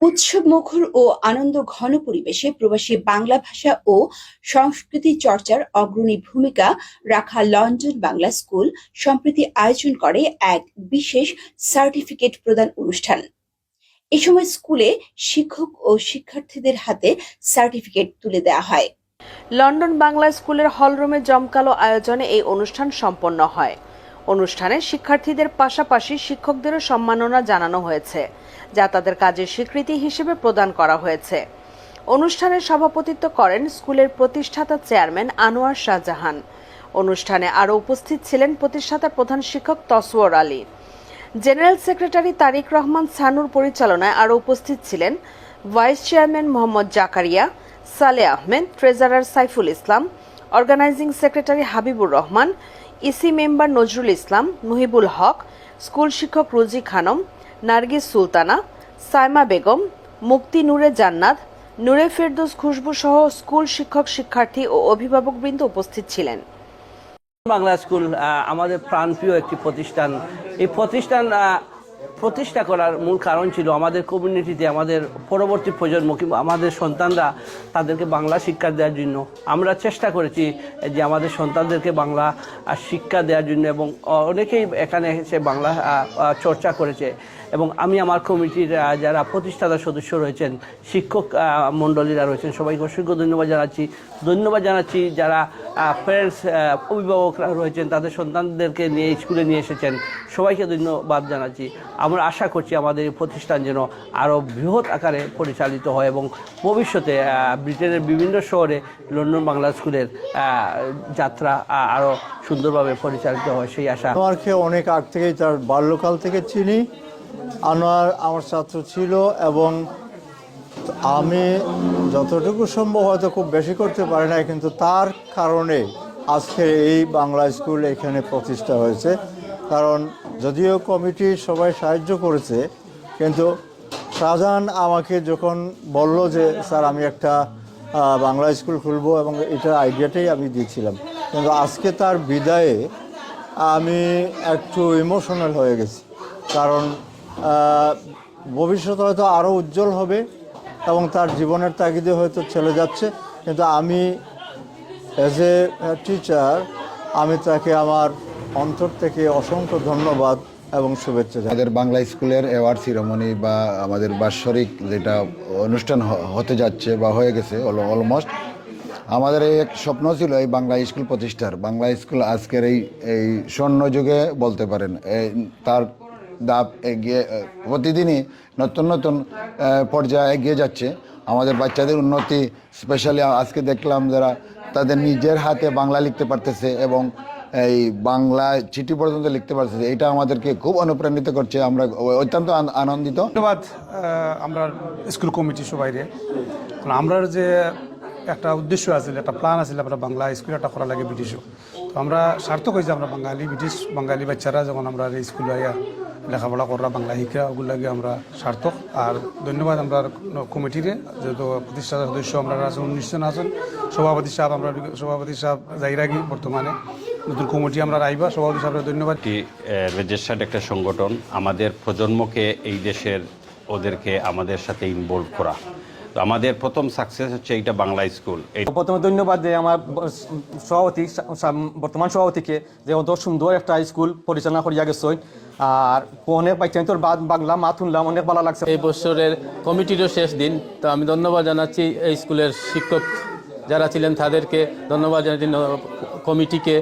উৎসব মুখর ও আনন্দ ঘন পরিবেশে প্রবাসী বাংলা ভাষা ও সংস্কৃতি চর্চার অগ্রণী ভূমিকা রাখা লন্ডন বাংলা স্কুল সম্প্রতি আয়োজন করে এক বিশেষ সার্টিফিকেট প্রদান অনুষ্ঠান। এ সময় স্কুলে শিক্ষক ও শিক্ষার্থীদের হাতে সার্টিফিকেট তুলে দেওয়া হয়। লন্ডন বাংলা স্কুলের হলরুমে জমকালো আয়োজনে এই অনুষ্ঠান সম্পন্ন হয়। অনুষ্ঠানে শিক্ষার্থীদের পাশাপাশি শিক্ষকদেরও সম্মাননা জানানো হয়েছে, যা তাদের কাজের স্বীকৃতি হিসেবে প্রদান করা হয়েছে। অনুষ্ঠানে সভাপতিত্ব করেন স্কুলের প্রতিষ্ঠাতা চেয়ারম্যান আনোয়ার শাহজাহান। অনুষ্ঠানে আরও উপস্থিত ছিলেন প্রতিষ্ঠাতা প্রধান শিক্ষক Taswar Ali. General secretary Tariq Rahman Sanur পরিচালনায় আরও উপস্থিত ছিলেন vice chairman Mohammad Zakaria, Saleh Ahmed, treasurer Saiful Islam, organising secretary Habibur Rahman EC member Nazrul Islam, Muhibul Haque, school শিক্ষক রুজি খানম, নার্গিস সুলতানা, সাইমা বেগম, মুক্তি নূরে জান্নাত, নূরে ফেরদোস খুশবু সহ স্কুল শিক্ষক, শিক্ষার্থী ও অভিভাবকবৃন্দ উপস্থিত ছিলেন। বাংলা স্কুল আমাদের প্রাণপ্রিয় একটি প্রতিষ্ঠান। এই প্রতিষ্ঠান প্রতিষ্ঠা করার মূল কারণ ছিল আমাদের কমিউনিটিতে আমাদের পরবর্তী প্রজন্ম কিংবা আমাদের সন্তানরা তাদেরকে বাংলা শিক্ষা দেওয়ার জন্য। আমরা চেষ্টা করেছি যে আমাদের সন্তানদেরকে বাংলা শিক্ষা দেওয়ার জন্য এবং অনেকেই এখানে এসে বাংলা চর্চা করেছে এবং আমি আমার কমিটির যারা প্রতিষ্ঠাতা সদস্য রয়েছেন, শিক্ষক মণ্ডলীরা রয়েছেন, সবাইকে অসংখ্য ধন্যবাদ জানাচ্ছি। ধন্যবাদ জানাচ্ছি যারা প্যারেন্টস অভিভাবকরা রয়েছেন, তাদের সন্তানদেরকে নিয়ে স্কুলে নিয়ে এসেছেন। সবাইকে ধন্যবাদ জানাচ্ছি। আমরা আশা করছি আমাদের এই প্রতিষ্ঠান যেন আরও বৃহৎ আকারে পরিচালিত হয় এবং ভবিষ্যতে ব্রিটেনের বিভিন্ন শহরে লন্ডন বাংলা স্কুলের যাত্রা আরও সুন্দরভাবে পরিচালিত হয় সেই আশা। আনোয়ারকে অনেক আগ থেকেই তার বাল্যকাল থেকে চিনি। আনোয়ার আমার ছাত্র ছিল এবং আমি যতটুকু সম্ভব হয়তো খুব বেশি করতে পারি না কিন্তু তার কারণে আজকে এই বাংলা স্কুল এখানে প্রতিষ্ঠা হয়েছে। কারণ যদিও কমিটি সবাই সাহায্য করেছে, কিন্তু শাহজাহান আমাকে যখন বলল যে, স্যার, আমি একটা বাংলা স্কুল খুলবো এবং এটার আইডিয়াটাই আমি দিয়েছিলাম। কিন্তু আজকে তার বিদায়ে আমি একটু ইমোশনাল হয়ে গেছি। কারণ ভবিষ্যৎ হয়তো আরও উজ্জ্বল হবে। এবং তার জীবনের তাগিদে হয়তো চলে যাচ্ছে। কিন্তু আমি অ্যাজ এ টিচার আমি তাকে আমার অন্তর থেকে অসংখ্য ধন্যবাদ এবং শুভেচ্ছা আমাদের বাংলা স্কুলের অ্যাওয়ার্ড সিরোমনি বা আমাদের বাৎসরিক যেটা অনুষ্ঠান হতে যাচ্ছে বা হয়ে গেছে অলমোস্ট আমাদের এই এক স্বপ্ন ছিল এই বাংলা স্কুল প্রতিষ্ঠার। বাংলা স্কুল আজকের এই এই স্বর্ণযুগে বলতে পারেন তার দাপ এগিয়ে প্রতিদিনই নতুন নতুন পর্যায়ে এগিয়ে যাচ্ছে। আমাদের বাচ্চাদের উন্নতি স্পেশালি আজকে দেখলাম যারা তাদের নিজের হাতে বাংলা লিখতে পারতেছে এবং এই বাংলা চিঠি পর্যন্ত লিখতে পারতেছে, এটা আমাদেরকে খুব অনুপ্রাণিত করছে। আমরা অত্যন্ত আন- আনন্দিত। ধন্যবাদ আমরা স্কুল কমিটি সবাইরে আমরার যে একটা উদ্দেশ্য আছে, একটা প্ল্যান আছে, আমরা বাংলা স্কুল একটা করা লাগে ব্রিটিশও। তো আমরা সার্থক হয়েছে আমরা বাঙালি, ব্রিটিশ বাঙালি বাচ্চারা যখন আমরা স্কুল আইয়া লেখাপড়া করা বাংলা শিক্ষা ওগুলাকে আমরা সার্থক। আর ধন্যবাদ আমরা কমিটিরে, যেহেতু প্রতিষ্ঠা সদস্য আমরা আছেন উনিশ জন আছেন। সভাপতি সাহেব আমরা, সভাপতি সাহেব জাইরাগি বর্তমানে নতুন কমিটি আমরা আইবা সভাপতি সাহেবের ধন্যবাদ। রেজিস্টার্ড একটা সংগঠন। আমাদের প্রজন্মকে এই দেশের, ওদেরকে আমাদের সাথে ইনভলভ করা। তো আমাদের প্রথম সাকসেস হচ্ছে এইটা বাংলা স্কুল। প্রথমে ধন্যবাদ যে আমার সভাপতি বর্তমান সভাপতিকে যে অত সুন্দর একটা স্কুল পরিচালনা করিয়া গেছেন। আর অনেক তোর বাংলা মা শুনলাম অনেক ভালো লাগছে। এই বছরের কমিটিরও শেষ দিন তো আমি ধন্যবাদ জানাচ্ছি এই স্কুলের শিক্ষক যারা ছিলেন তাদেরকে। ধন্যবাদ জানাচ্ছি কমিটিকে।